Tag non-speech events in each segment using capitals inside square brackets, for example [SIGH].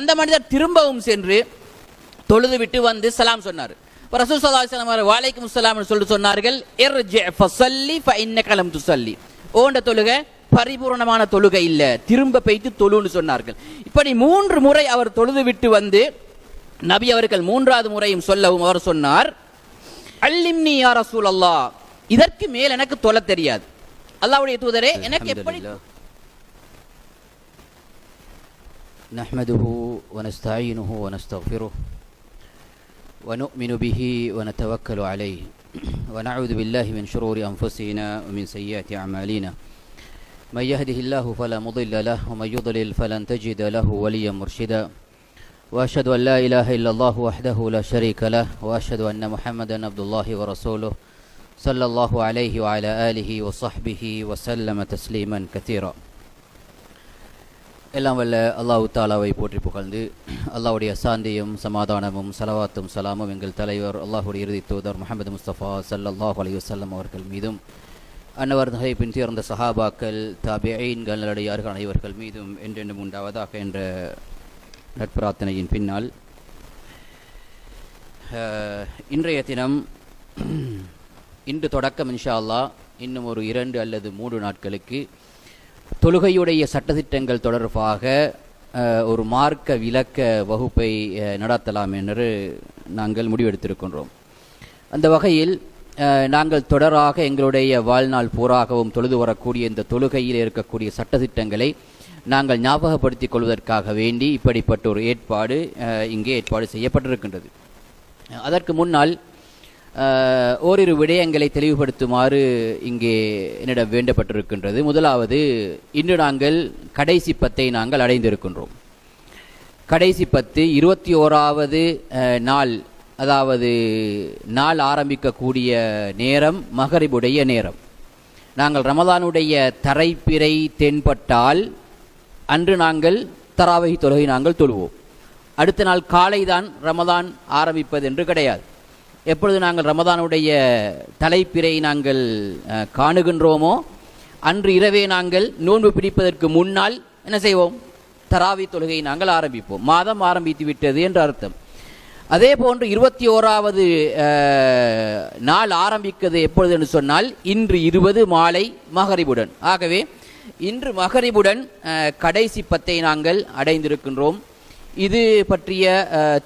அந்த மனிதர் திரும்பவும் சென்று தொழுது விட்டு வந்து சலாம் சொன்னார். இப்ப ரசூல் ஸல்லல்லாஹு அலைஹி வாலைக்கும் சலாம் சொல்லிட்டு சொன்னார்கள் இர்ஜி ஃபஸல்லி ஃபஇன்னக லம் துஸல்லி. ஓண்ட தொழுகை பரிபூரணமான தொழுகை இல்ல திரும்ப பெய்து தொழுன்னு சொன்னார்கள். இப்படி மூன்று முறை அவர் தொழுது விட்டு வந்து நபி அவர்கள் மூன்றாவது முறையும் சொல்லவும் அவர் சொன்னார் அல்லிம்னி யார் ரசூல் அல்லா இதற்கு மேல் எனக்கு தொலை தெரியாது. அல்லாவுடைய தூதரே எனக்கு எப்படி نحمده ونستعينه ونستغفره ونؤمن به ونتوكل عليه [CLEARS THROAT] ونعوذ بالله من شرور أنفسنا ومن سيئات أعمالنا. من يهده الله فلا مضل له ومن يضلل فلن تجد له وليا مرشدا. وأشهد أن لا إله إلا الله وحده لا شريك له وأشهد أن محمدا عبد الله ورسوله صلى الله عليه وعلى آله وصحبه وسلم تسليما كثيرا. எல்லாம் வல்ல அல்லாஹ் தாலாவை போற்றி புகழ்ந்து அல்லாஹ்வுடைய சாந்தியும் சமாதானமும் சலவாத்தும் சலாமும் எங்கள் தலைவர் அல்லாஹுடைய இறுதி தூதர் முகமது முஸ்தபா சல்லாஹ் அலி வல்லம் அவர்கள் மீதும் அன்னவார் சேர்ந்த சஹாபாக்கள் தாபியீன்கள் நல்லடியார்கள் அனைவர்கள் மீதும் என்றென்றும் உண்டாவதாக என்ற நட்பிரார்த்தனையின் பின்னால் இன்றைய தினம் இன்று தொடக்கம் இன்ஷா அல்லாஹ் இன்னும் ஒரு இரண்டு அல்லது மூன்று நாட்களுக்கு தொழுகையுடைய சட்டத்திட்டங்கள் தொடர்பாக ஒரு மார்க்க விளக்க வகுப்பை நடத்தலாம் என்று நாங்கள் முடிவெடுத்திருக்கின்றோம். அந்த வகையில் நாங்கள் தொடராக எங்களுடைய வாழ்நாள் பூராகவும் தொழுது வரக்கூடிய இந்த தொழுகையில் இருக்கக்கூடிய சட்டத்திட்டங்களை நாங்கள் ஞாபகப்படுத்திக் கொள்வதற்காக வேண்டி இப்படிப்பட்ட ஒரு ஏற்பாடு இங்கே ஏற்பாடு செய்யப்பட்டிருக்கின்றது. அதற்கு முன்னால் ஓரிரு விடயங்களை தெளிவுபடுத்துமாறு இங்கே என்னிடம் வேண்டப்பட்டிருக்கின்றது. முதலாவது இன்று நாங்கள் கடைசி பத்தை நாங்கள் அடைந்திருக்கின்றோம். கடைசி பத்து இருபத்தி ஓராவது நாள் அதாவது நாள் ஆரம்பிக்கக்கூடிய நேரம் மகரிபுடைய நேரம். நாங்கள் ரமதானுடைய தரைப்பிறை தென்பட்டால் அன்று நாங்கள் தராவகி தொழுகை நாங்கள் தொழுவோம். அடுத்த நாள் காலை தான் ரமதான் ஆரம்பிப்பது என்று கிடையாது. எப்பொழுது நாங்கள் ரமதானுடைய தலைப்பிறை நாங்கள் காணுகின்றோமோ அன்று இரவே நாங்கள் நோன்பு பிடிப்பதற்கு முன்னால் என்ன செய்வோம்? தராவி தொழுகையை நாங்கள் ஆரம்பிப்போம். மாதம் ஆரம்பித்து விட்டது என்று அர்த்தம். அதே போன்று இருபத்தி ஓராவது நாள் ஆரம்பிக்கிறது எப்பொழுது என்று சொன்னால் இன்று இருபது மாலை மகரிபுடன். ஆகவே இன்று மகரிபுடன் கடைசி பத்தை நாங்கள் அடைந்திருக்கின்றோம். இது பற்றிய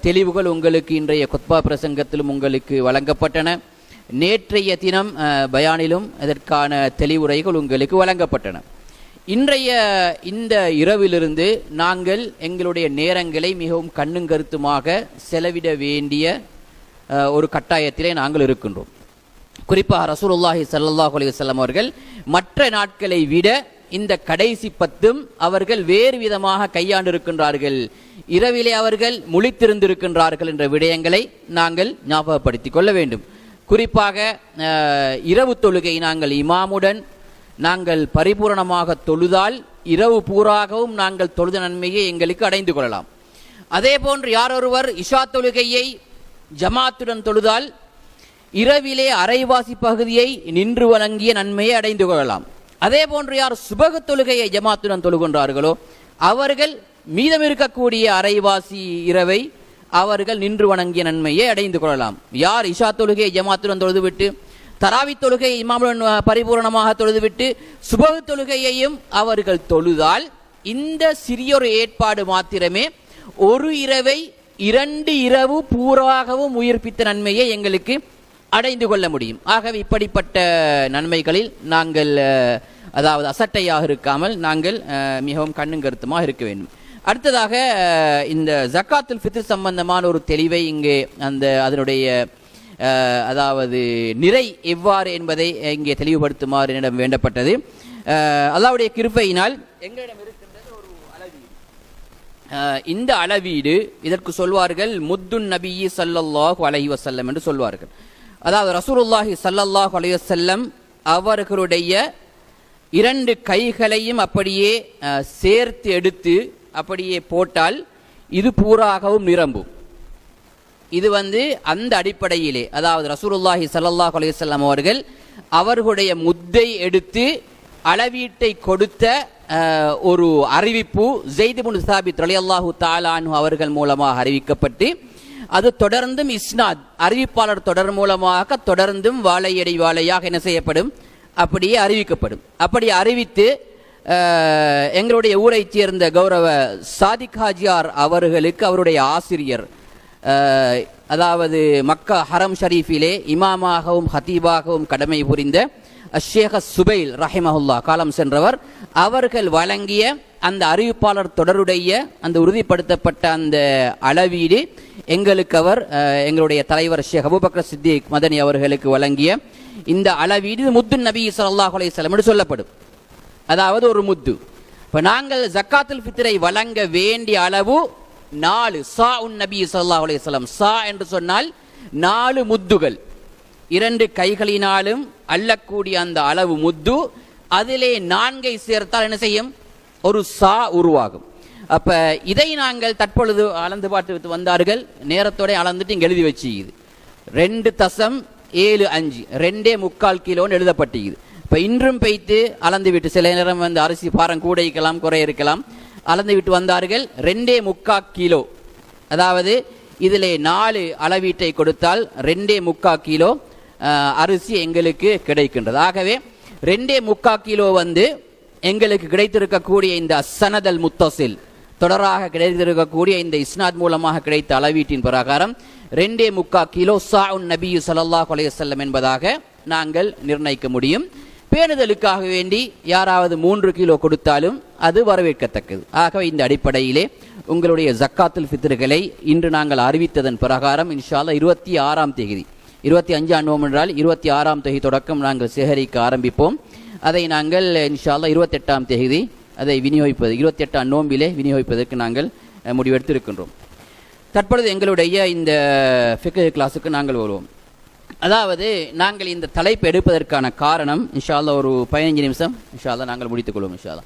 தெளிவுகள் உங்களுக்கு இன்றைய குத்பா பிரசங்கத்திலும் உங்களுக்கு வழங்கப்பட்டன. நேற்றைய தினம் பயானிலும் இதற்கான தெளிவுரைகள் உங்களுக்கு வழங்கப்பட்டன. இன்றைய இந்த இரவிலிருந்து நாங்கள் எங்களுடைய நேரங்களை மிகவும் கண்ணும் கருத்துமாக செலவிட வேண்டிய ஒரு கட்டாயத்திலே நாங்கள் இருக்கின்றோம். குறிப்பாக ரசூலுல்லாஹி சல்லாஹ் அலி வல்லம் அவர்கள் மற்ற நாட்களை விட இந்த கடைசி பத்தும் அவர்கள் வேறு விதமாக கையாண்டிருக்கின்றார்கள். இரவிலே அவர்கள் முழித்திருந்திருக்கின்றார்கள் என்ற விடயங்களை நாங்கள் ஞாபகப்படுத்திக் கொள்ள வேண்டும். குறிப்பாக இரவு தொழுகை நாங்கள் இமாமுடன் நாங்கள் பரிபூரணமாக தொழுதால் இரவு பூராகவும் நாங்கள் தொழுத நன்மையை எங்களுக்கு அடைந்து கொள்ளலாம். அதே போன்று யாரொருவர் இஷா தொழுகையை ஜமாத்துடன் தொழுதால் இரவிலே அரைவாசி பகுதியை நின்று வழங்கிய நன்மையை அடைந்து கொள்ளலாம். அதே போன்று யார் சுபக தொழுகையை ஜமாத்துடன் தொழுகின்றார்களோ அவர்கள் மீதம் இருக்கக்கூடிய அரைவாசி இரவை அவர்கள் நின்று வணங்கிய நன்மையை அடைந்து கொள்ளலாம். யார் இஷா தொழுகையை ஜமாத்துடன் தொழுதுவிட்டு தராவி தொழுகையை இமாமுடன் பரிபூரணமாக தொழுதுவிட்டு சுபக தொழுகையையும் அவர்கள் தொழுதால் இந்த சிறியொரு ஏற்பாடு மாத்திரமே ஒரு இரவை இரண்டு இரவு பூராகவும் உயிர்ப்பித்த நன்மையை எங்களுக்கு அடைந்து கொள்ள முடியும். ஆகவே இப்படிப்பட்ட நன்மைகளில் நாங்கள் அதாவது அசட்டையாக இருக்காமல் நாங்கள் மிகவும் கண்ணும் கருத்துமாக இருக்க வேண்டும். அடுத்ததாக இந்த ஜக்காத்துல் ஃபித்ர் சம்பந்தமான ஒரு தெளிவை இங்கே அந்த அதனுடைய அதாவது நிறை எவ்வாறு என்பதை இங்கே தெளிவுபடுத்துமாறு என்னிடம் வேண்டப்பட்டது. அல்லாவுடைய கிருப்பையினால் எங்களிடம் இருக்கின்றது ஒரு அளவீடு இந்த அளவீடு இதற்கு சொல்வார்கள் முத்துன் நபி ஸல்லல்லாஹு அலஹி வசல்லம் என்று சொல்வார்கள். அதாவது ரசூலுல்லாஹி சல்லல்லாஹ் அலையுசல்லம் அவர்களுடைய இரண்டு கைகளையும் அப்படியே சேர்த்து எடுத்து அப்படியே போட்டால் இது பூராகவும் நிரம்பும். இது வந்து அந்த அடிப்படையிலே அதாவது ரசூலுல்லாஹி சல்லாஹ் அலையுசல்லாம் அவர்கள் அவர்களுடைய முத்தை எடுத்து அளவீட்டை கொடுத்த ஒரு அறிவிப்பு ஜெயித் இப்னு சாபித் ரலியல்லாஹு தாலானு அவர்கள் மூலமாக அறிவிக்கப்பட்டு அது தொடர்ந்தும் இஸ்னாத். அறிவிப்பாளர் தொடர் மூலமாக தொடர்ந்தும் வாழையடி வாழையாக என்ன செய்யப்படும்? அப்படியே அறிவிக்கப்படும். அப்படி அறிவித்து எங்களுடைய ஊரைச் சேர்ந்த கௌரவ சாதிக் ஹாஜியார் அவர்களுக்கு அவருடைய ஆசிரியர் அதாவது மக்கா ஹரம் ஷரீஃபிலே இமாமாகவும் ஹத்தீபாகவும் கடமை புரிந்த அஷேக சுபைல் ரஹிமஹுல்லா காலம் சென்றவர். அவர்கள் வழங்கிய அந்த அறிவிப்பாளர் தொடருடைய அந்த உறுதிப்படுத்தப்பட்ட அந்த அளவீடு எங்களுக்கு அவர் எங்களுடைய தலைவர் ஷேக் அபூபக்கர் சித்திக் மதனி அவர்களுக்கு வழங்கிய இந்த அளவீடு முத்து நபி சல்லாஹ் அலையம் என்று சொல்லப்படும். அதாவது ஒரு முத்து. இப்போ நாங்கள் ஜக்காத்துல் ஃபித்ரை வழங்க வேண்டிய அளவு நாலு. சா உன் நபி சல்லாஹ் அலையம் சா என்று சொன்னால் நாலு முத்துகள். இரண்டு கைகளினாலும் அள்ளக்கூடிய அந்த அளவு முத்து. அதிலே நான்கை சேர்த்தால் என்ன செய்யும்? ஒரு சா உருவாகும். அப்ப இதை நாங்கள் தற்பொழுது அளந்து பார்த்து வந்தார்கள். நேரத்தோட அளந்துட்டு இங்க எழுதி வச்சுக்குது. ரெண்டு தசம் ஏழு அஞ்சு. ரெண்டே முக்கால் கிலோன்னு எழுதப்பட்டுக்குது. இப்ப இன்றும் பெய்த்து அளந்து விட்டு சில நேரம் வந்து அரிசி பாரம் கூட இருக்கலாம் குறை இருக்கலாம். அளந்து விட்டு வந்தார்கள். ரெண்டே முக்கா கிலோ. அதாவது இதில் நாலு அளவீட்டை கொடுத்தால் ரெண்டே முக்கா கிலோ அரிசி எங்களுக்கு கிடைக்கின்றது. ஆகவே ரெண்டே முக்கா கிலோ வந்து எங்களுக்கு கிடைத்திருக்கக்கூடிய இந்த சனதல் முத்தசில் தொடராக கிடைத்திருக்கக்கூடிய இந்த இஸ்னாத் மூலமாக கிடைத்த அளவீட்டின் பிரகாரம் ரெண்டே முக்கா கிலோ சாஉன் நபியு ஸல்லல்லாஹு அலைஹி வஸல்லம் என்பதாக நாங்கள் நிர்ணயிக்க முடியும். பேணுதலுக்காக வேண்டி யாராவது மூன்று கிலோ கொடுத்தாலும் அது வரவேற்கத்தக்கது. ஆகவே இந்த அடிப்படையிலே உங்களுடைய ஜக்காத்துல் ஃபித்ருகளை இன்று நாங்கள் அறிவித்ததன் பிரகாரம் இன்ஷால்லா இருபத்தி ஆறாம் தேதி இருபத்தி அஞ்சாம் நோம் என்றால் இருபத்தி ஆறாம் தேதி தொடக்கம் நாங்கள் சேகரிக்க ஆரம்பிப்போம். அதை நாங்கள் இன்ஷால்லா இருபத்தெட்டாம் தேதி அதை விநியோகிப்பது இருபத்தி எட்டாம் நோம்பிலே விநியோகிப்பதற்கு நாங்கள் முடிவெடுத்திருக்கின்றோம். தற்பொழுது எங்களுடைய இந்த ஃபிக்கு கிளாஸுக்கு நாங்கள் வருவோம். அதாவது நாங்கள் இந்த தலைப்பு எடுப்பதற்கான காரணம் இன்ஷால்லா ஒரு பதினஞ்சு நிமிஷம் இன்ஷால்லா நாங்கள் முடித்துக் கொள்வோம் இன்ஷால்லா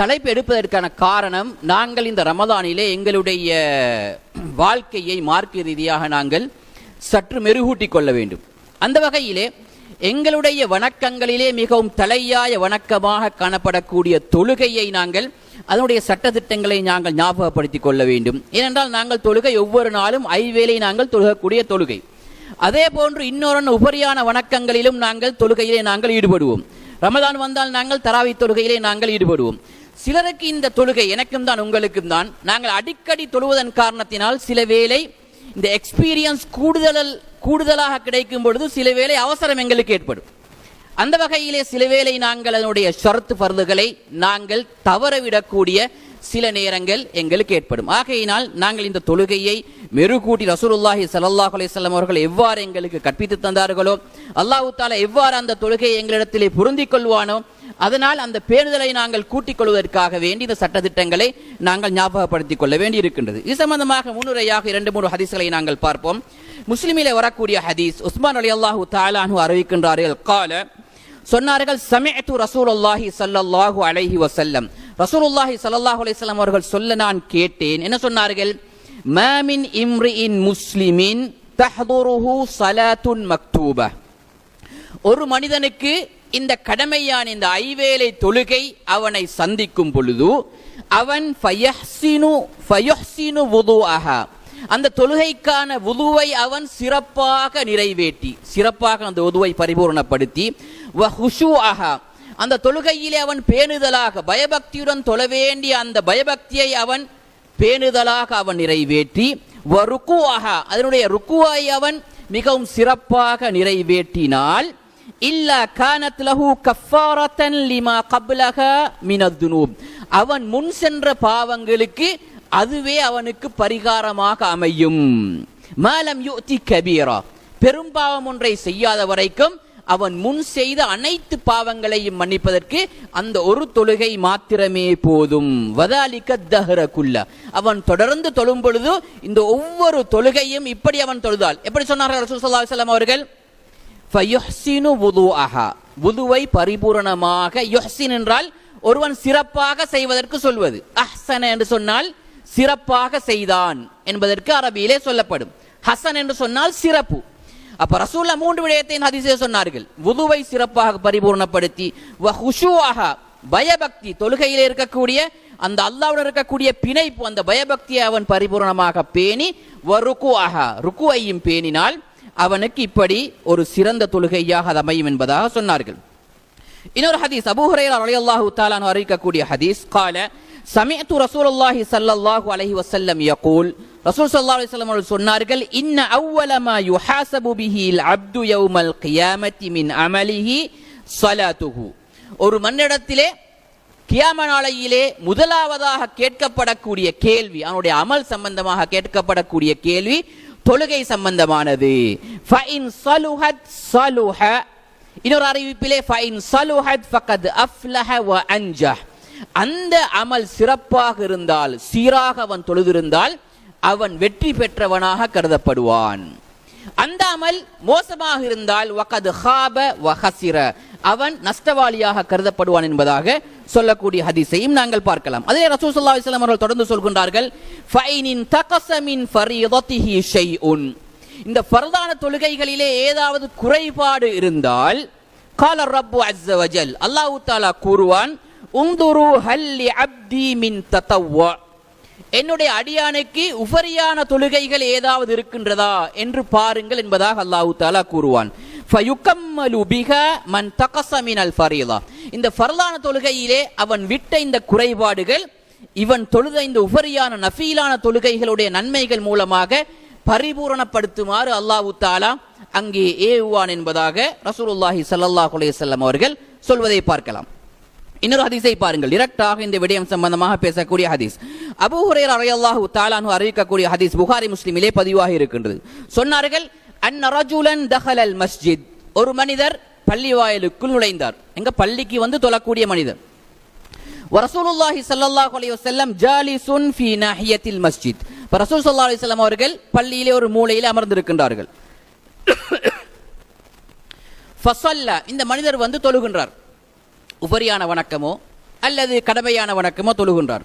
தலைப்பு எடுப்பதற்கான காரணம் நாங்கள் இந்த ரமதானிலே எங்களுடைய வாழ்க்கையை மார்க்க ரீதியாக நாங்கள் சற்று மெருகூட்டி கொள்ள வேண்டும். அந்த வகையிலே எங்களுடைய வணக்கங்களிலே மிகவும் தலையாய வணக்கமாக காணப்படக்கூடிய தொழுகையை நாங்கள் அதனுடைய சட்டத்திட்டங்களை நாங்கள் ஞாபகப்படுத்திக் கொள்ள வேண்டும். ஏனென்றால் நாங்கள் தொழுகை ஒவ்வொரு நாளும் ஐவேளை நாங்கள் தொழுகக்கூடிய தொழுகை. அதே போன்று இன்னொரு உபரியான வணக்கங்களிலும் நாங்கள் தொழுகையிலே நாங்கள் ஈடுபடுவோம். ரமதான் வந்தால் நாங்கள் தராவி தொழுகையிலே நாங்கள் ஈடுபடுவோம். சிலருக்கு இந்த தொழுகை எனக்கும் தான் உங்களுக்கும் தான். நாங்கள் அடிக்கடி தொழுவதன் காரணத்தினால் சில வேளை இந்த எக்ஸ்பீரியன்ஸ் கூடுதல் கூடுதலாக கிடைக்கும் பொழுது சில வேளை அவசரம் எங்களுக்கு ஏற்படும். அந்த வகையிலே சில வேளை நாங்கள் அதனுடைய ஷரத்து பருதுகளை நாங்கள் தவறவிடக்கூடிய சில நேரங்கள் எங்களுக்கு ஏற்படும். ஆகையினால் நாங்கள் இந்த தொழுகையை மெருகூட்டி ரசூலுல்லாஹி ஸல்லல்லாஹு அலிசல்லாம் அவர்கள் எவ்வாறு எங்களுக்கு கற்பித்து தந்தார்களோ அல்லாஹு தாலா எவ்வாறு அந்த தொழுகையை எங்களிடத்திலே பொருந்திக் கொள்வானோ அதனால் அந்த பேணுதலை நாங்கள் கூட்டிக் கொள்வதற்காக வேண்டி இந்த சட்டத்திட்டங்களை நாங்கள் ஞாபகப்படுத்திக் கொள்ள வேண்டி இருக்கின்றது இது சம்பந்தமாக முன்னுரையாக இரண்டு மூன்று ஹதீஸ்களை நாங்கள் பார்ப்போம். முஸ்லிமிலே வரக்கூடிய ஹதீஸ் உஸ்மான் அலி அல்லாஹு தாலானு அறிவிக்கின்றார்கள். கால சொன்னார்கள் சமயத்து ரசூலுல்லாஹி ஸல்லல்லாஹு அலைஹி வசல்லம் ரசூலுல்லாஹி ஸல்லல்லாஹு அலைஹி வஸல்லம் அவர்கள் சொல்ல நான் கேட்டேன். என்ன சொன்னார்கள்? மாமின் இம்ரிஇன் முஸ்லிமின் தஹதுருஹு சலாத்துன் மக்தூப. ஒரு மனிதனுக்கு இந்த கடமையான இந்த ஐவேளை தொழுகை அவனை சந்திக்கும் பொழுது அவன் ஃபயஹ்சினு ஃபயுஹ்சினு வுதுஅஹா. அந்த தொழுகைக்கான உதுவை அவன் சிறப்பாக நிறைவேற்றி சிறப்பாக அந்த உதுவை பரிபூர்ணப்படுத்தி வ அந்த தொழுகையிலே அவன் பேணுதலாக பயபக்தியுடன் தொழ வேண்டிய அந்த பயபக்தியை அவன் பேணுதலாக அவன் நிறைவேற்றி வ அதனுடைய ருக்குவை அவன் மிகவும் சிறப்பாக நிறைவேற்றினால் இல்லா கானத் லஹு கஃபாரத்தன் லிமா கப்லஹ மினத்துனூப் அவன் முன் சென்ற பாவங்களுக்கு அதுவே அவனுக்கு பரிகாரமாக அமையும். மேலம் யுக்தி கபீரா. பெரும்பாவம் ஒன்றை செய்யாத வரைக்கும் அவன் முன் செய்த அனைத்து பாவங்களையும் மன்னிப்பதற்கு அந்த ஒரு தொழுகை மாத்திரமே போதும். வதாலிக்க தஹரக்குல்ல அவன் தொடர்ந்து தொழும் பொழுது இந்த ஒவ்வொரு தொழுகையும் இப்படி அவன் தொழுதால் எப்படி சொன்னார்கள் ரசூல் ஸல்லல்லாஹு அலைஹி அவர்கள்? ஃபயுஹ்சினு வுதுஅஹா. வுதுவை பரிபூரணமாக யுஹ்சின் என்றால் ஒருவன் சிறப்பாக செய்வதற்கு சொல்வது. அஹ்சன என்று சொன்னால் சிறப்பாக செய்தான் என்பதற்கு அரபியிலே சொல்லப்படும். ஹசன் என்று சொன்னால் சிறப்பு. அப்ப ரசூல்லா மூன்று விடயத்தை ஹதிசே சொன்னார்கள். உதுவை சிறப்பாக பரிபூர்ணப்படுத்தி பயபக்தி தொழுகையில் இருக்கக்கூடிய அந்த அல்லாவுடன் இருக்கக்கூடிய பிணைப்பு அந்த பயபக்தியை அவன் பரிபூர்ணமாக பேணி ருக்கு ஆஹா ருக்குவையும் பேணினால் அவனுக்கு இப்படி ஒரு சிறந்த தொழுகையாக அது அமையும் என்பதாக சொன்னார்கள். இன்னொரு ஹதீஸ் அபூஹரே அலையல்லாஹு தாலான் அறிவிக்கக்கூடிய ஹதீஸ் கால சமியத்து ரசூலுல்லாஹி சல்லல்லாஹு அலஹி வசல்லம் யகூல். ரசூல் சல்லா அலிஸ்லாம் அவர்கள் சொன்னார்கள் இன்ன அவ்வலமா யுஹாசபு பிஹில் அப்து யௌமல் கியாமத்தி மின் அமலிஹி சலாத்துஹு ஒரு மன்னிடத்திலே கியாம நாளையிலே முதலாவதாக கேட்கப்படக்கூடிய கேள்வி அவனுடைய அமல் சம்பந்தமாக கேட்கப்படக்கூடிய கேள்வி தொழுகை சம்பந்தமானது. ஃபைன் சலுஹத் சலுஹ இன்னொரு அறிவிப்பிலே ஃபைன் சலுஹத் ஃபகத் அஃப்லஹ வ அன்ஜஹ். அந்த அமல் சிறப்பாக இருந்தால் சீராக அவன் தொழுதிருந்தால் அவன் வெற்றி பெற்றவனாக கருதப்படுவான். அந்த அமல் மோசமாக இருந்தால் வகத் ஹாப அவன் நஷ்டவாளியாக கருதப்படுவான் என்பதாக சொல்லக்கூடிய ஹதிசையும் நாங்கள் பார்க்கலாம். அதே ரசூல் ஸல்லல்லாஹு அவர்கள் தொடர்ந்து சொல்கின்றார்கள் ஃபைனின் தகஸ ஃபரீதத்திஹி ஷைஉன். இந்த ஃபர்தான தொழுகைகளிலே ஏதாவது குறைபாடு இருந்தால் கால ரப்பு அஸ்ஸ வஜல். அல்லாஹ் தாலா கூறுவான் உந்துரு ஹல்லி அப்தி மின் தத்தவ்வா. என்னுடைய அடியானுக்கு உபரியான தொழுகைகள் ஏதாவது இருக்கின்றதா என்று பாருங்கள் என்பதாக அல்லாஹு தாலா கூறுவான். மன் தகஸ மினல் இந்த ஃபர்லான தொழுகையிலே அவன் விட்ட இந்த குறைபாடுகள் இவன் தொழுத இந்த உபரியான நஃபீலான தொழுகைகளுடைய நன்மைகள் மூலமாக பரிபூரணப்படுத்துமாறு அல்லாஹு தாலா அங்கே ஏவுவான் என்பதாக ரசூலுல்லாஹி சல்லாஹ் அலையம் அவர்கள் சொல்வதை பார்க்கலாம். இன்னொரு ஹதீஸை பாருங்கள். டிரெக்டாக இந்த விடயம் சம்பந்தமாக பேசக்கூடிய ஹதீஸ். அபூ ஹுரைரா ரலியல்லாஹு தஆலா அன்ஹு அறிவிக்கக்கூடிய ஹதீஸ் புகாரி முஸ்லிமிலே பதிவாக இருக்கின்றது. சொன்னார்கள் அன் ரஜுலன் தஹலல் மஸ்ஜித். ஒரு மனிதர் பள்ளி வாயிலுக்குள் நுழைந்தார். எங்க பள்ளிக்கு வந்து தொழக்கூடிய மனிதர். வரசூலுல்லாஹி ஸல்லல்லாஹு அலைஹி வஸல்லம் ஜாலிசுன் ஃபீ நாஹியத்தில் மஸ்ஜித். இப்ப ரசூல் ஸல்லல்லாஹு அலைஹி வஸல்லம் அவர்கள் பள்ளியிலே ஒரு மூலையிலே அமர்ந்திருக்கின்றார்கள். [COUGHS] ஃபஸல்ல. இந்த மனிதர் வந்து தொழுகின்றார். உபரியான வணக்கமோ அல்லது கடமையான வணக்கமோ தொழுகின்றார்.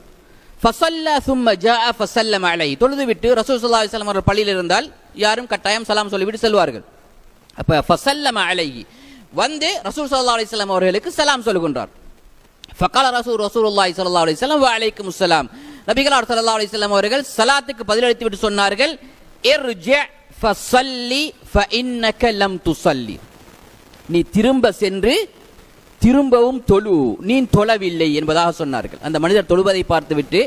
ஃபசல்லா சும்ம ஜா ஃபசல்லம் அலை. தொழுதுவிட்டு ரசூல் சுல்லா அலிஸ்லாம் அவர்கள் பள்ளியில் இருந்தால் யாரும் கட்டாயம் சலாம் சொல்லிவிட்டு செல்வார்கள். அப்போ ஃபஸல்லம அலை. வந்து ரசூல் ஸல்லல்லாஹு அலிஸ்லாம் அவர்களுக்கு சலாம் சொல்லுகின்றார் ஃபகால ரசூல் ரசூலுல்லாஹி சல்லா அலிஸ்லாம் வலைக்கும் சலாம் அலைக்கும் நபிகளார் அவர்கள் சலாத்துக்கு பதிலளித்து விட்டு சொன்னார்கள் இர்ஜி ஃபஸல்லி ஃபஇன்னக லம் துஸல்லி. நீ திரும்ப சென்று திரும்பவும் தொழு நீ தொழவில்லை என்பதாக சொன்னார்கள். அந்த மனிதர் தொழுவதை பார்த்துவிட்டு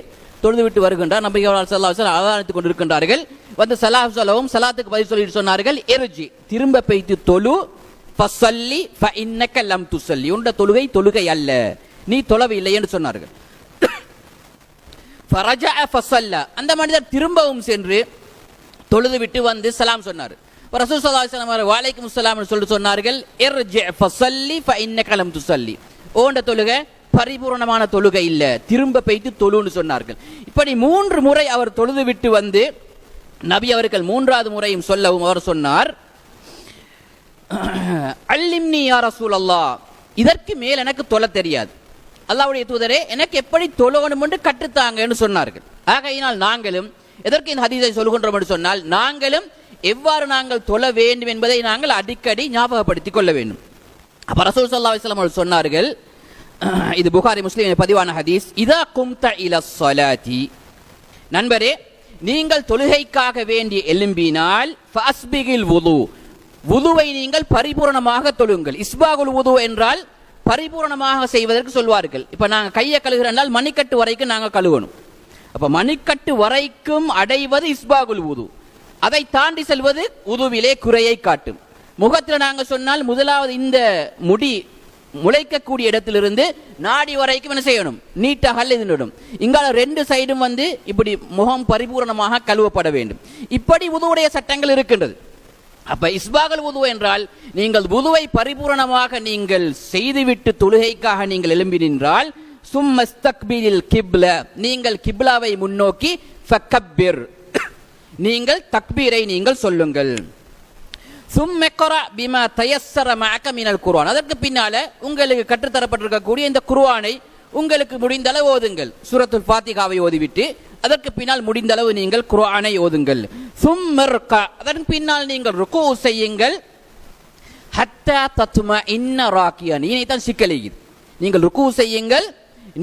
தொழுதுவிட்டு வருகின்றார். நம்பிக்கையாளர் சல்லா அலைஹி அவதானித்துக் கொண்டிருக்கின்றார்கள். வந்து சலாஹ் சொல்லவும் சலாத்துக்கு பதில் சொல்லிட்டு சொன்னார்கள் எருஜி திரும்ப பெய்து தொழு பசல்லி ஃப இன்னக்க லம் துசல்லி உண்ட தொழுகை தொழுகை அல்ல நீ தொழவில்லை என்று சொன்னார்கள். ஃபரஜா ஃபஸல்ல அந்த மனிதர் திரும்பவும் சென்று தொழுது விட்டு வந்து சலாம் சொன்னார். இப்போ ரசூல் ஸல்லல்லாஹு அலைஹி வஸல்லம் அவர்கள் வலைக்கும் ஸலாம் என்று சொல்லிட்டு சொன்னார்கள். இர்ஜி ஃபஸல்லி ஓண்ட தொழுகை பரிபூரணமான தொழுகை இல்ல. திரும்ப பெய்து தொழுன்னு சொன்னார்கள். இப்படி மூன்று முறை அவர் தொழுது விட்டு வந்து நபி அவர்கள் மூன்றாவது முறையும் சொல்லவும் அவர் சொன்னார். அல்லிம்னி யா ரசூல் அல்லா இதற்கு மேல் எனக்கு தொலை தெரியாது. அல்லாவுடைய தூதரே எனக்கு எப்படி தொழணும் என்று கற்றுத்தாங்கன்னு சொன்னார்கள். ஆகையினால் நாங்களும் எதற்கு இந்த ஹதீஸை சொல்கின்றோம் என்று சொன்னால் நாங்களும் எவ்வாறு நாங்கள் தொழ வேண்டும் என்பதை நாங்கள் அடிக்கடி ஞாபகப்படுத்திக் கொள்ள வேண்டும். அப்ப ரசூல் சல்லா அலைஹி அவர்கள் சொன்னார்கள் இது புகாரி முஸ்லீம் பதிவான ஹதீஸ் இதா கும்த இல சொலாதி நண்பரே நீங்கள் தொழுகைக்காக வேண்டி எழும்பினால் ஃபஸ்பிகில் உது உதுவை நீங்கள் பரிபூரணமாக தொழுங்கள். இஸ்பாகுல் உது என்றால் பரிபூரணமாக செய்வதற்கு சொல்வார்கள். இப்போ நாங்கள் கையை கழுகிறனால் மணிக்கட்டு வரைக்கும் நாங்கள் கழுவணும். அப்போ மணிக்கட்டு வரைக்கும் அடைவது இஸ்பாகுல் உது அதை தாண்டி செல்வது உதுவிலே குறையை காட்டும். முகத்தில் நாங்கள் சொன்னால் முதலாவது இந்த முடி முளைக்கக்கூடிய இடத்திலிருந்து நாடி வரைக்கும் என்ன செய்யணும்? நீட்டாக அல்லதிடும் இங்கால ரெண்டு சைடும் வந்து இப்படி முகம் பரிபூரணமாக கழுவப்பட வேண்டும். இப்படி உதுவுடைய சட்டங்கள் இருக்கின்றது. அப்ப இஸ்பாகல் உதுவு என்றால் நீங்கள் உதுவை பரிபூரணமாக நீங்கள் செய்துவிட்டு தொழுகைக்காக நீங்கள் எழும்பி நின்றால் சும்மஸ்தக்பீரில் கிப்ல. நீங்கள் கிப்லாவை முன்னோக்கி ஃபக்கப்பிர். நீங்கள் தக்பீரை நீங்கள் சொல்லுங்கள். சும்மெக்கரா பிமா தயசர மஅக மினல் குர்ஆன். அதற்கு பின்னால உங்களுக்கு கற்றுத்தரப்பட்டிருக்கக்கூடிய இந்த குர்ஆனை உங்களுக்கு முடிந்தளவு ஓதுங்கள். சூரத்துல் பாத்திகாவை ஓதிவிட்டு அதற்கு பின்னால் முடிந்தளவு நீங்கள் குர்ஆனை ஓதுங்கள். சும்மர்கா அதற்கு பின்னால் நீங்கள் ருக்கு செய்யுங்கள். ஹத்தா தத்தும இன்ன ராக்கியன். இனிதான் சிக்கலிக்குது நீங்கள் ருக்கு செய்யுங்கள்.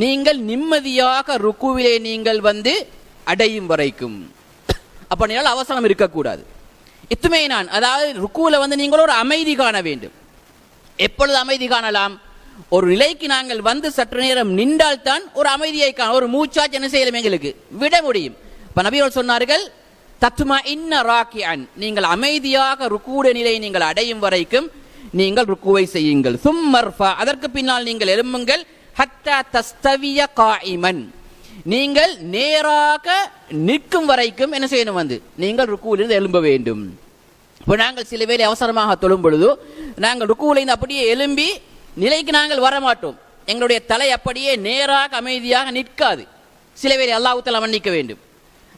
நீங்கள் நிம்மதியாக ருக்குவிலே நீங்கள் வந்து அடையும் வரைக்கும். அப்படினால் அவசரம் இருக்கக்கூடாது. இத்துமே நான் அதாவது ருக்குவில் வந்து நீங்கள் ஒரு அமைதி காண வேண்டும். எப்பொழுது அமைதி காணலாம்? ஒரு நிலைக்கு நாங்கள் வந்து சற்று நேரம் நின்றால் தான் ஒரு அமைதியை காண ஒரு மூச்சாச்சு என்ன செய்யலாம் எங்களுக்கு? விட முடியும். இப்போ நபிகள் சொன்னார்கள் தத்துமா இன்ன ராக்கி அன் நீங்கள் அமைதியாக ருக்கூட நிலையை நீங்கள் அடையும் வரைக்கும் நீங்கள் ருக்குவை செய்யுங்கள். சும்மர்ஃபா அதற்கு பின்னால் நீங்கள் எழும்புங்கள். ஹத்தா தஸ்தவிய காயிமன். நீங்கள் நேராக நிற்கும் வரைக்கும் என்ன செய்யணும் வந்து? நீங்கள் ருக்குவிலிருந்து எழும்ப வேண்டும். இப்போ நாங்கள் சில வேலை அவசரமாக தொழும் பொழுது நாங்கள் ருக்குவிலிருந்து அப்படியே எழும்பி நிலைக்கு நாங்கள் வர மாட்டோம் எங்களுடைய தலை அப்படியே நேராக அமைதியாக நிற்காது. சில வேளை அல்லாஹ்வுத்தஆலா மன்னிக்க வேண்டும்.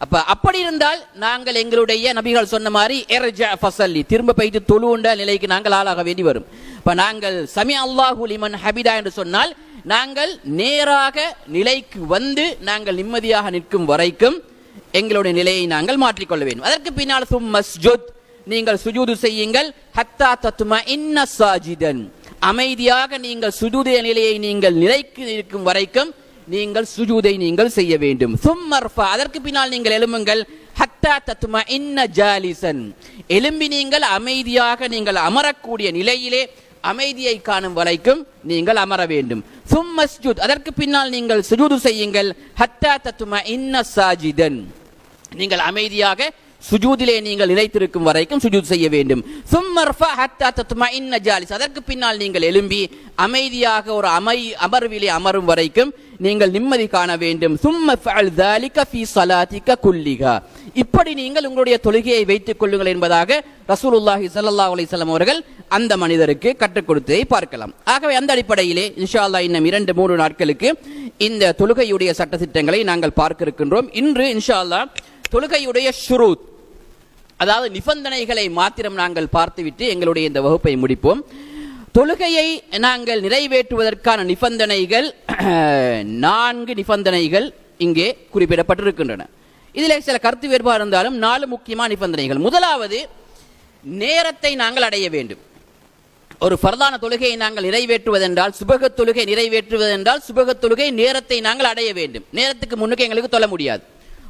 அப்ப அப்படி இருந்தால் நாங்கள் எங்களுடைய நபிகள் சொன்ன மாதிரி எர்ஜா ஃபசல்லி திரும்ப போயிட்டு தொழுவுண்ட நிலைக்கு நாங்கள் ஆளாக வேண்டி வரும். இப்ப நாங்கள் சமி அல்லாஹு லிமன் ஹபிதா என்று சொன்னால் நாங்கள் நேராக நிலைக்கு வந்து நாங்கள் நிம்மதியாக நிற்கும் வரைக்கும் எங்களுடைய நிலையை நாங்கள் மாற்றிக்கொள்ள வேண்டும். அதற்கு பின்னால் சும் மஸ்ஜுத் நீங்கள் சுஜூது செய்யுங்கள். ஹத்தா தத்துமா இன்ன சாஜிதன். அமைதியாக நீங்கள் சுஜூதிய நிலையை நீங்கள் நிலைக்கு இருக்கும் வரைக்கும் நீங்கள் சுஜூதை நீங்கள் செய்ய வேண்டும். சும்மர்ஃபா. அதற்கு பின்னால் நீங்கள் எழும்புங்கள். ஹத்தா தத்துமா இன்ன ஜாலிசன். எழும்பி நீங்கள் அமைதியாக நீங்கள் அமரக்கூடிய நிலையிலே அமைதியை காணும் வரைக்கும் நீங்கள் அமர வேண்டும். சும்மஸ்ஜூத் அதற்கு பின்னால் நீங்கள் சுஜூது செய்யுங்கள். ஹத்தா தத்தும இன்ன சாஜிதன் நீங்கள் அமைதியாக சுஜூதிலே நீங்கள் நிலைத்திருக்கும் வரைக்கும் சுஜூத் செய்ய வேண்டும். சும்மர்ஃபா ஹத்தா தத்துமா இன்ன ஜாலிஸ் அதற்கு பின்னால் நீங்கள் எழும்பி அமைதியாக ஒரு அமை அமர்விலே அமரும் வரைக்கும் நீங்கள் நிம்மதி காண வேண்டும். சும்ம ஃபஅல் தாலிக ஃபீ சலாத்திக குல்லிகா இப்படி நீங்கள் உங்களுடைய தொழுகையை வைத்துக் கொள்ளுங்கள் என்பதாக ரசூலுல்லாஹி ஸல்லல்லாஹு அலைஹி வஸல்லம் அவர்கள் அந்த மனிதருக்கு கற்றுக் கொடுத்ததை பார்க்கலாம். ஆகவே அந்த அடிப்படையிலே இன்ஷா இன்னும் இரண்டு மூன்று நாட்களுக்கு இந்த தொழுகையுடைய சட்ட திட்டங்களை நாங்கள் பார்க்க இருக்கின்றோம் இன்று இன்ஷா அல்லா தொழுகையுடைய ஷுரூத் அதாவது நிபந்தனைகளை மாத்திரம் நாங்கள் பார்த்துவிட்டு எங்களுடைய இந்த வகுப்பை முடிப்போம். தொழுகையை நாங்கள் நிறைவேற்றுவதற்கான நிபந்தனைகள் [CLEARS THROAT] நான்கு நிபந்தனைகள் இங்கே குறிப்பிடப்பட்டிருக்கின்றன. இதில் சில கருத்து வேறுபாடு இருந்தாலும் நாலு முக்கியமான நிபந்தனைகள். முதலாவது நேரத்தை நாங்கள் அடைய வேண்டும். ஒரு ஃபர்தான தொழுகையை நாங்கள் நிறைவேற்றுவதென்றால் சுபக தொழுகை நிறைவேற்றுவதென்றால் சுபக தொழுகை நேரத்தை நாங்கள் அடைய வேண்டும். நேரத்துக்கு முன்னுக்கு எங்களுக்கு சொல்ல முடியாது.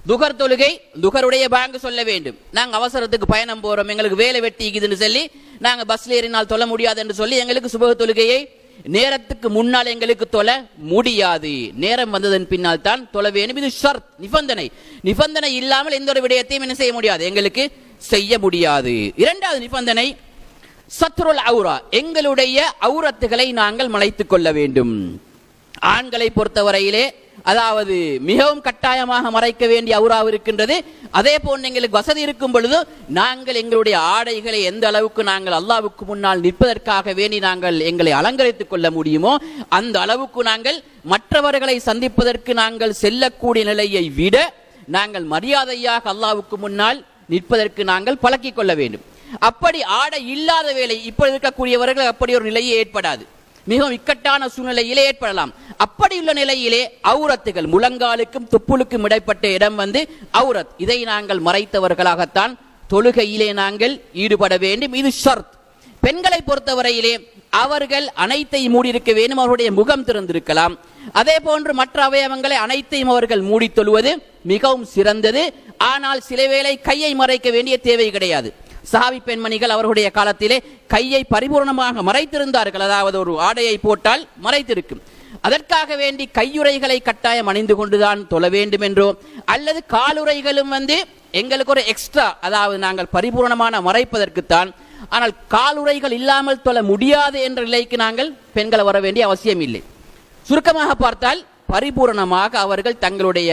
துகர் தொழுகை துகருடைய பேங்க் சொல்ல வேண்டும். நாங்கள் அவசரத்துக்கு பயணம் போறோம் எங்களுக்கு வேலை வெட்டிக்குதுன்னு சொல்லி நாங்கள் பஸ்ல ஏறினால் சொல்ல முடியாது என்று சொல்லி எங்களுக்கு சுபக தொழுகையை நேரத்துக்கு முன்னால் எங்களுக்கு தொல முடியாது. நேரம் வந்ததன் பின்னால் தான் தொல வேண்டும். இது ஷர்த் நிபந்தனை. நிபந்தனை இல்லாமல் எந்த ஒரு விடயத்தையும் என்ன செய்ய முடியாது. எங்களுக்கு செய்ய முடியாது. இரண்டாவது நிபந்தனை சத்ருல் அவுரா எங்களுடைய அவுரத்துகளை நாங்கள் மலைத்துக் கொள்ள வேண்டும். ஆண்களை பொறுத்தவரையிலே அதாவது மிகவும் கட்டாயமாக மறைக்க வேண்டிய அவுராவு இருக்கின்றது. அதே போன்று எங்களுக்கு வசதி இருக்கும் பொழுது நாங்கள் எங்களுடைய ஆடைகளை எந்த அளவுக்கு நாங்கள் அல்லாவுக்கு முன்னால் நிற்பதற்காக வேண்டி நாங்கள் எங்களை அலங்கரித்துக் கொள்ள முடியுமோ அந்த அளவுக்கு நாங்கள் மற்றவர்களை சந்திப்பதற்கு நாங்கள் செல்லக்கூடிய நிலையை விட நாங்கள் மரியாதையாக அல்லாவுக்கு முன்னால் நிற்பதற்கு நாங்கள் பழக்கிக் கொள்ள வேண்டும். அப்படி ஆடை இல்லாத வேலை இப்ப இருக்கக்கூடியவர்கள் அப்படி ஒரு நிலையே ஏற்படாது. மிகவும் இக்கட்டான சூழ்நிலையிலே ஏற்படலாம். அப்படி உள்ள நிலையிலே அவுரத்துகள் முழங்காலுக்கும் துப்புளுக்கும் இடைப்பட்ட இடம் வந்து அவுரத். இதை நாங்கள் மறைத்தவர்களாகத்தான் தொழுகையிலே நாங்கள் ஈடுபட வேண்டும். இது ஷர்த். பெண்களை பொறுத்தவரையிலே அவர்கள் அனைத்தையும் மூடியிருக்க வேண்டும். அவருடைய முகம் திறந்திருக்கலாம். அதே போன்று மற்ற அவயவங்களை அனைத்தையும் அவர்கள் மூடி தொழுவது மிகவும் சிறந்தது. ஆனால் சில வேளை கையை மறைக்க வேண்டிய தேவை கிடையாது. சஹாபி பெண்மணிகள் அவர்களுடைய காலத்திலே கையை பரிபூர்ணமாக மறைத்திருந்தார்கள். அதாவது ஒரு ஆடையை போட்டால் மறைத்திருக்கும். அதற்காக வேண்டி கையுறைகளை கட்டாயம் அணிந்து கொண்டுதான் தொழ வேண்டும் என்றோ அல்லது காலுறைகளும் வந்து எங்களுக்கு ஒரு எக்ஸ்ட்ரா அதாவது நாங்கள் பரிபூர்ணமான மறைப்பதற்குத்தான். ஆனால் காலுறைகள் இல்லாமல் தொழ முடியாது என்ற நிலைக்கு நாங்கள் பெண்களை வர வேண்டிய அவசியம் இல்லை. சுருக்கமாக பார்த்தால் பரிபூரணமாக அவர்கள் தங்களுடைய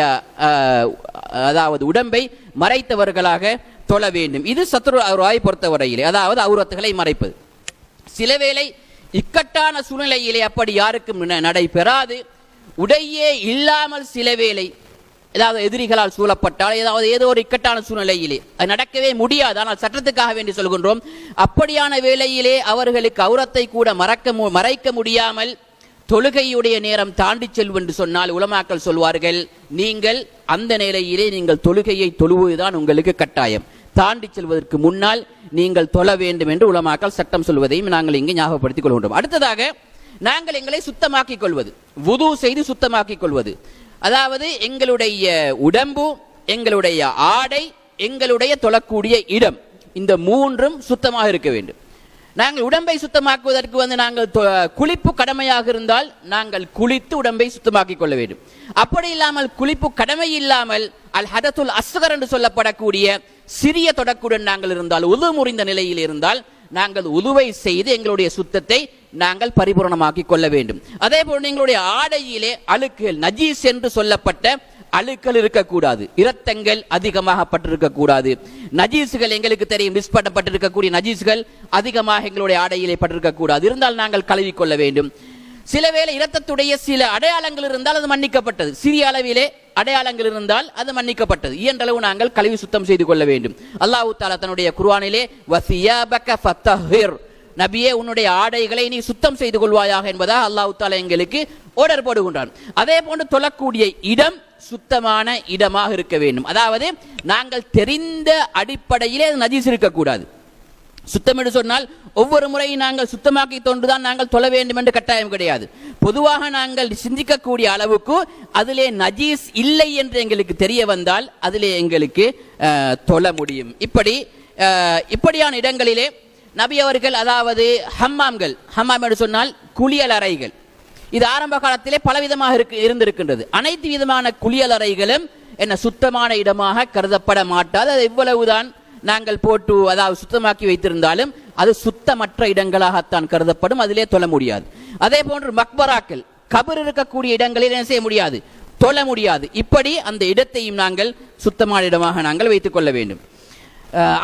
அதாவது உடம்பை மறைத்தவர்களாக தொழ வேண்டும். இது சத்ரு ராய் பொறுத்தவரையிலே அதாவது அவுரத்துகளை மறைப்பது. சில வேளை இக்கட்டான சூழ்நிலையிலே அப்படி யாருக்கும் நடைபெறாது. உடையே இல்லாமல் சில வேளை ஏதாவது எதிரிகளால் சூழப்பட்டால் ஏதாவது ஏதோ ஒரு இக்கட்டான சூழ்நிலையிலே அது நடக்கவே முடியாது. ஆனால் சட்டத்துக்காக வேண்டி சொல்கின்றோம் அப்படியான வேளையிலே அவர்களுக்கு அவுரத்தை கூட மறக்க மறைக்க முடியாமல் தொழுகையுடைய நேரம் தாண்டி செல்வு என்று சொன்னால் உலமாக்கள் சொல்வார்கள் நீங்கள் அந்த நிலையிலே நீங்கள் தொழுகையை தொழுவதுதான் உங்களுக்கு கட்டாயம். தாண்டி செல்வதற்கு முன்னால் நீங்கள் தொழ வேண்டும் என்று உலமாக்கள் சட்டம் சொல்வதையும் நாங்கள் இங்கு ஞாபகப்படுத்திக் கொள்கின்றோம். அடுத்ததாக நாங்கள் எங்களை சுத்தமாக்கிக் கொள்வது உது செய்து சுத்தமாக்கிக் கொள்வது. அதாவது எங்களுடைய உடம்பு எங்களுடைய ஆடை எங்களுடைய தொழக்கூடிய இடம் இந்த மூன்றும் சுத்தமாக இருக்க வேண்டும். நாங்கள் உடம்பை சுத்தமாக்குவதற்கு வந்து நாங்கள் குளிப்பு கடமையாக இருந்தால் நாங்கள் குளித்து உடம்பை சுத்தமாக்கிக் கொள்ள வேண்டும். அப்படி இல்லாமல் குளிப்பு கடமை இல்லாமல் அல் ஹதத்துல் அஸ்கர் என்று சொல்லப்படக்கூடிய சிறிய தொடக்குடன் நாங்கள் இருந்தால் உது முறிந்த நிலையில் இருந்தால் நாங்கள் உதுவை செய்து எங்களுடைய சுத்தத்தை நாங்கள் பரிபூரணமாக்கிக் கொள்ள வேண்டும். அதே போல் எங்களுடைய ஆடையிலே அழுக்குகள் நஜீஸ் என்று சொல்லப்பட்ட அழுக்கள் இருக்கக்கூடாது. இரத்தங்கள் அதிகமாக பட்டிருக்க கூடாது நஜீசுகள் எங்களுக்கு தெரியும். மிஸ் பண்ணப்பட்டிருக்கக்கூடிய நஜீசுகள் அதிகமாக எங்களுடைய ஆடையிலே பட்டிருக்க கூடாது இருந்தால் நாங்கள் கழுவிக்கொள்ள வேண்டும். சில வேளை இரத்தத்துடைய சில அடையாளங்கள் இருந்தால் அது மன்னிக்கப்பட்டது. சிறிய அளவிலே அடையாளங்கள் இருந்தால் அது மன்னிக்கப்பட்டது. இயன்றளவு நாங்கள் கழுவி சுத்தம் செய்து கொள்ள வேண்டும். அல்லாஹு தாலா தன்னுடைய குர்ஆனிலே வசியாபக ஃபத்தஹிர் நபியே உன்னுடைய ஆடைகளை நீ சுத்தம் செய்து கொள்வாயாக என்பதா அல்லாஹு தாலா எங்களுக்கு ஓர்டர் போடுகின்றான். அதே போன்று தொழக்கூடிய இடம் சுத்தமான இடமாக இருக்க வேண்டும். அதாவது நாங்கள் தெரிந்த அடிப்படையிலே அது நஜீஸ் இருக்கக்கூடாது. சுத்தம் என்று சொன்னால் ஒவ்வொரு முறையும் நாங்கள் சுத்தமாக்கி தோன்றுதான் நாங்கள் தொழ வேண்டும் என்று கட்டாயம் கிடையாது. பொதுவாக நாங்கள் சிந்திக்கக்கூடிய அளவுக்கு அதிலே நஜீஸ் இல்லை என்று எங்களுக்கு தெரிய வந்தால் அதிலே எங்களுக்கு தொழ முடியும். இப்படி இப்படியான இடங்களிலே நபி அவர்கள் அதாவது ஹம்மாம்கள் ஹம்மாம் என்று சொன்னால் குளியல் அறைகள். இது ஆரம்ப காலத்திலே பலவிதமாக இருக்கு இருந்திருக்கின்றது. அனைத்து விதமான குளியல் அறைகளும் என்ன சுத்தமான இடமாக கருதப்பட மாட்டாது. அது எவ்வளவுதான் நாங்கள் போட்டு அதாவது சுத்தமாக்கி வைத்திருந்தாலும் அது சுத்தமற்ற இடங்களாகத்தான் கருதப்படும். அதிலே தொழ முடியாது. அதே போன்று மக்பராக்கள் கபர் இருக்கக்கூடிய இடங்களில் என்ன செய்ய முடியாது? தொழ முடியாது. இப்படி அந்த இடத்தையும் நாங்கள் சுத்தமான இடமாக நாங்கள் வைத்துக் கொள்ள வேண்டும்.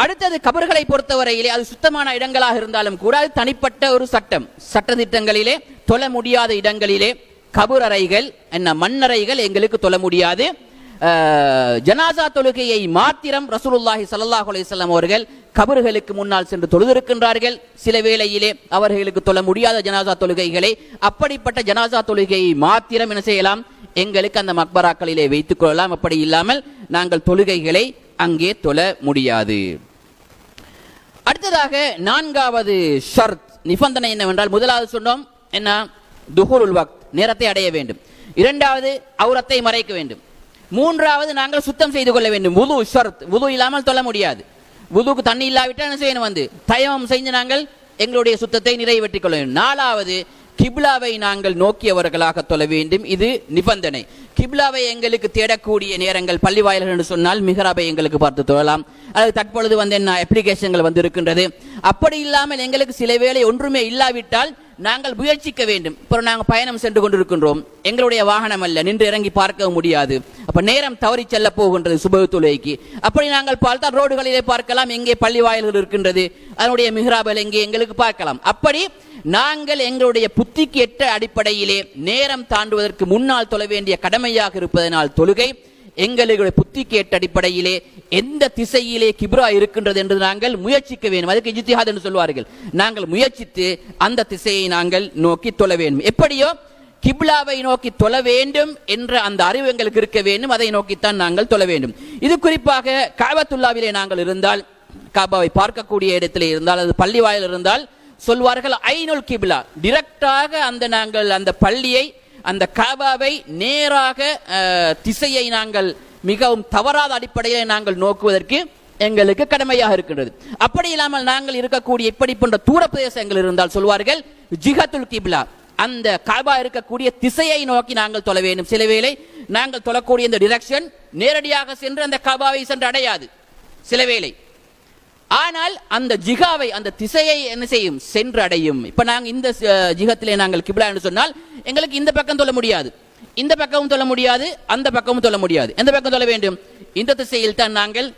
அடுத்தது கபர்களை பொறுத்தவரையிலே அது சுத்தமான இடங்களாக இருந்தாலும் கூட அது தனிப்பட்ட ஒரு சட்டம். சட்டதிட்டங்களிலே தொழ முடியாத இடங்களிலே கபர் அறைகள் என்ன மண்ணறைகள் எங்களுக்கு தொழ முடியாது. ஜனாசா தொழுகையை மாத்திரம் ரசூலுல்லாஹி சல்லாஹ் அலைஹி அவர்கள் கபர்களுக்கு முன்னால் சென்று தொழுதிருக்கின்றார்கள். சில வேளையிலே அவர்களுக்கு தொழ முடியாத ஜனாசா தொழுகைகளை அப்படிப்பட்ட ஜனாசா தொழுகையை மாத்திரம் என்ன செய்யலாம்? எங்களுக்கு அந்த மக்பராக்களிலே வைத்துக் கொள்ளலாம். அப்படி இல்லாமல் நாங்கள் தொழுகைகளை அங்கே தொழ முடியாது. அடுத்ததாக நான்காவது ஷர்த் நிபந்தனை என்னவென்றால் முதலாவது சொன்னோம் என்ன? துஹுருல் வக்த் நேரத்தை அடைய வேண்டும். இரண்டாவது அவுரத்தை மறைக்க வேண்டும். மூன்றாவது நாங்கள் சுத்தம் செய்து கொள்ள வேண்டும். உது ஷர்த் உது இல்லாமல் தொழ முடியாது. உதுக்கு தண்ணி இல்லாவிட்டால் என்ன செய்யணும் வந்து? தயமம் செஞ்சு நாங்கள் எங்களுடைய சுத்தத்தை நிறைவேற்றிக் கொள்ள வேண்டும். நாலாவது கிப்லாவை நாங்கள் நோக்கியவர்களாக தொழ வேண்டும். இது நிபந்தனை. கிப்லாவை எங்களுக்கு தேடக்கூடிய நேரங்கள் பள்ளி வாயில்கள் என்று சொன்னால் மிகராவை எங்களுக்கு பார்த்து தொழலாம். அது தற்பொழுது வந்து என்ன அப்ளிகேஷன்கள் வந்து இருக்கின்றது அப்படி இல்லாமல் எங்களுக்கு சில வேளை ஒன்றுமே இல்லாவிட்டால் நாங்கள் முயற்சிக்க வேண்டும். இப்போ நாங்கள் பயணம் சென்று கொண்டிருக்கின்றோம். எங்களுடைய வாகனம் அல்ல. நின்று இறங்கி பார்க்க முடியாது. அப்ப நேரம் தவறி செல்ல போகின்றது சுபத்துலைக்கு. அப்படி நாங்கள் பார்த்தால் ரோடுகளிலே பார்க்கலாம். எங்கே பள்ளி வாயில்கள் இருக்கின்றது. அதனுடைய மிஹ்ராபல் எங்கே எங்களுக்கு பார்க்கலாம். அப்படி நாங்கள் எங்களுடைய புத்திக்கு எட்ட அடிப்படையிலே நேரம் தாண்டுவதற்கு முன்னால் தொழ வேண்டிய கடமையாக இருப்பதனால் தொழுகை எங்களுடைய புத்தி எட்ட அடிப்படையிலே எந்த திசையிலே கிப்ரா இருக்கின்றது என்று நாங்கள் முயற்சிக்க வேண்டும். அதுக்கு இஜித்திஹாத் என்று சொல்வார்கள். நாங்கள் முயற்சித்து அந்த திசையை நாங்கள் நோக்கி தொழ வேண்டும். எப்படியோ கிப்லாவை நோக்கி தொழ வேண்டும் என்ற அந்த அறிவு எங்களுக்கு இருக்க வேண்டும். அதை நோக்கித்தான் நாங்கள் தொழ வேண்டும். இது குறிப்பாக காபத்துல்லாவிலே நாங்கள் இருந்தால் காபாவை பார்க்கக்கூடிய இடத்திலே இருந்தால் அது பள்ளி வாயில் இருந்தால் சொல்வார்கள் ஐநூல் கிப்லா. டிரெக்டாக அந்த நாங்கள் அந்த பள்ளியை அந்த காபாவை நேராக திசையை நாங்கள் மிகவும் தவறாத அடிப்படையை நாங்கள் நோக்குவதற்கு எங்களுக்கு கடமையாக இருக்கின்றது. அப்படி இல்லாமல் நாங்கள் இருக்கக்கூடிய இப்படி போன்ற தூர பிரதேசங்கள் இருந்தால் சொல்வார்கள் ஜிஹத்துல் கிப்லா. அந்த காபா இருக்கக்கூடிய திசையை நோக்கி நாங்கள் தொலை வேண்டும். சில வேளை நாங்கள் தொழக்கூடிய இந்த டிரெக்ஷன் நேரடியாக சென்று அந்த காபாவை சென்று அடையாது. சில வேளை. ஆனால் அந்த ஜிகாவை அந்த திசையை என்ன செய்யும்? சென்று அடையும் இப்ப நாங்கள் இந்த ஜிகத்திலே நாங்கள் கிபிலா என்று சொன்னால் எங்களுக்கு இந்த பக்கம் சொல்ல முடியாது. இந்த பக்கமும் சொல்ல முடியாது அந்த பக்கமும் தொழ முடியாது. எந்த பக்கம் சொல்ல வேண்டும்? இந்த திசையில் தான் நாங்கள்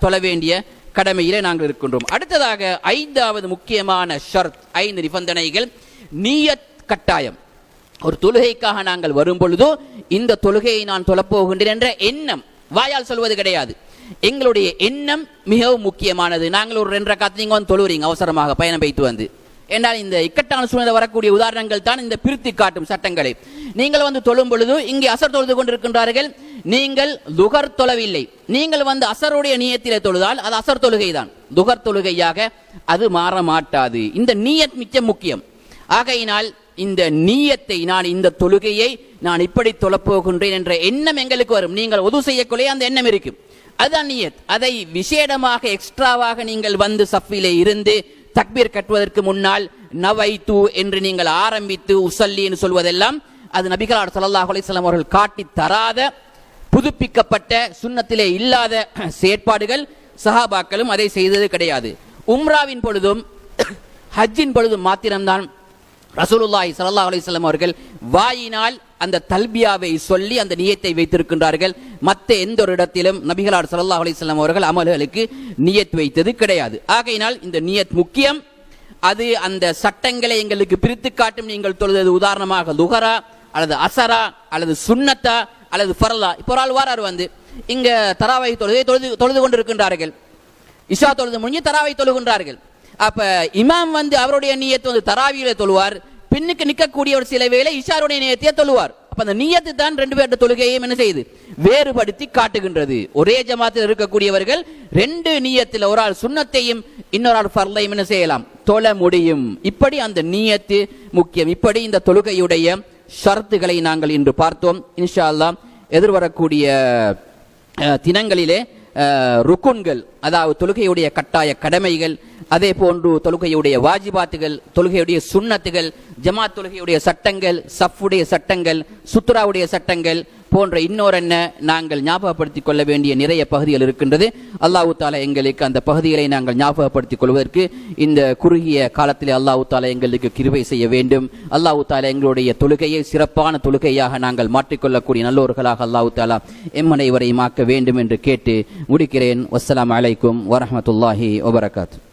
தொழ வேண்டிய கடமையிலே நாங்கள் இருக்கின்றோம். அடுத்ததாக ஐந்தாவது முக்கியமான ஷர்த் ஐந்து நிபந்தனைகள். நீயத் கட்டாயம். ஒரு தொழுகைக்காக நாங்கள் வரும் பொழுதோ இந்த தொழுகையை நான் தொழப்போகின்றேன் என்ற எண்ணம். வாயால் சொல்வது கிடையாது. எங்களுடைய எண்ணம் மிகவும் முக்கியமானது. நாங்கள் ஒரு ரெண்டரை காத்து நீங்க வந்து தொழுவுறீங்க அவசரமாக பயணம் வைத்து வந்து. என்றால் இந்த இக்கட்டான சூழ்நிலை வரக்கூடிய உதாரணங்கள் தான் இந்த பிரித்து காட்டும் சட்டங்களை. நீங்கள் வந்து தொழும் பொழுது இங்கே அசர் தொழுது கொண்டிருக்கின்றார்கள். நீங்கள் துகர் தொழவில்லை. நீங்கள் வந்து அசருடைய நீயத்திலே தொழுதால் அது அசர் தொழுகை தான் துகர் தொழுகையாக அது மாற மாட்டாது. இந்த நீயத் மிக்க முக்கியம். ஆகையினால் இந்த நீயத்தை நான் இந்த தொழுகையை நான் இப்படி தொழப்போகின்றேன் என்ற எண்ணம் எங்களுக்கு வரும். நீங்கள் உது செய்யக்குள்ளே அந்த எண்ணம் இருக்கும். அதுதான் நியத் அதை விசேடமாக எக்ஸ்ட்ராவாக நீங்கள் வந்து சஃபிலே இருந்து தக்பீர் கட்டுவதற்கு முன்னால் நவைத்து என்று நீங்கள் ஆரம்பித்து உசல்லி என்று சொல்வதெல்லாம் அது நபிகளார் சல்லாஹ் அலிஸ்லாம் அவர்கள் காட்டி தராத புதுப்பிக்கப்பட்ட சுண்ணத்திலே இல்லாத [CLEARS THROAT] செயற்பாடுகள் சஹாபாக்களும் அதை செய்தது கிடையாது. உம்ராவின் பொழுதும் ஹஜ்ஜின் பொழுதும் மாத்திரம்தான் ரசூலுல்லாஹி சல்லா அலிஸ்லாம் அவர்கள் வாயினால் அந்த தல்பியாவை சொல்லி அந்த நியத்தை வைத்திருக்கின்றார்கள். மற்ற எந்த ஒரு இடத்திலும் நபிகளார் சல்லா அலிஸ்லாம் அவர்கள் அமல்களுக்கு நியத் வைத்தது கிடையாது. ஆகையினால் இந்த நியத் முக்கியம். அது அந்த சட்டங்களை எங்களுக்கு பிரித்து காட்டும் நீங்கள் தொழுது உதாரணமாக லுகரா அல்லது அசரா அல்லது சுன்னத்தா அல்லது ஃபரலா. இப்போ ஒரு ஆள் வாரார் வந்து இங்க தராவை தொழுதை தொழுது தொழுது கொண்டிருக்கின்றார்கள். இஷா தொழுது முடிஞ்சு தராவை தொழுகின்றார்கள். அப்ப இமாம் வந்து அவருடைய நீயத்தை வந்து தராவியில தொழுவார். பின்னுக்கு நிற்கக்கூடிய ஒரு சில வேலை இஷாருடைய நீயத்தையே தொழுவார். அப்ப அந்த நீயத்து தான் ரெண்டு பேருடைய தொழுகையையும் என்ன செய்யுது? வேறுபடுத்தி காட்டுகின்றது. ஒரே ஜமாத்தில் இருக்கக்கூடியவர்கள் ரெண்டு நீயத்தில் ஒரு ஆள் சுண்ணத்தையும் இன்னொரு ஆள் ஃபர்லையும் என்ன செய்யலாம்? தொழ முடியும். இப்படி அந்த நீயத்து முக்கியம். இப்படி இந்த தொழுகையுடைய ஷரத்துகளை நாங்கள் இன்று பார்த்தோம். இன்ஷா அல்லாஹ் எதிர்வரக்கூடிய தினங்களிலே ருக்குன்கள் அதாவது தொழுகையுடைய கட்டாய கடமைகள் அதே போன்று தொழுகையுடைய வாஜிபாத்துகள் தொழுகையுடைய சுன்னத்துகள் ஜமாத் தொழுகையுடைய சட்டங்கள் சஃப்புடைய சட்டங்கள் சுத்ராவுடைய சட்டங்கள் போன்ற இன்னொரு என்ன நாங்கள் ஞாபகப்படுத்திக் கொள்ள வேண்டிய நிறைய பகுதிகள் இருக்கின்றது. அல்லாஹு தாலா எங்களுக்கு அந்த பகுதிகளை நாங்கள் ஞாபகப்படுத்திக் கொள்வதற்கு இந்த குறுகிய காலத்தில் அல்லாஹு தாலா எங்களுக்கு கிருவை செய்ய வேண்டும். அல்லாஹு தாலா எங்களுடைய தொழுகையை சிறப்பான தொழுகையாக நாங்கள் மாற்றிக்கொள்ளக்கூடிய நல்லோர்களாக அல்லாஹு தாலா எம் அனைவரையும் ஆக்க வேண்டும் என்று கேட்டு முடிக்கிறேன். வசலாம் அலைக்கும் வரமத்துல்லாஹி வபரகாத்து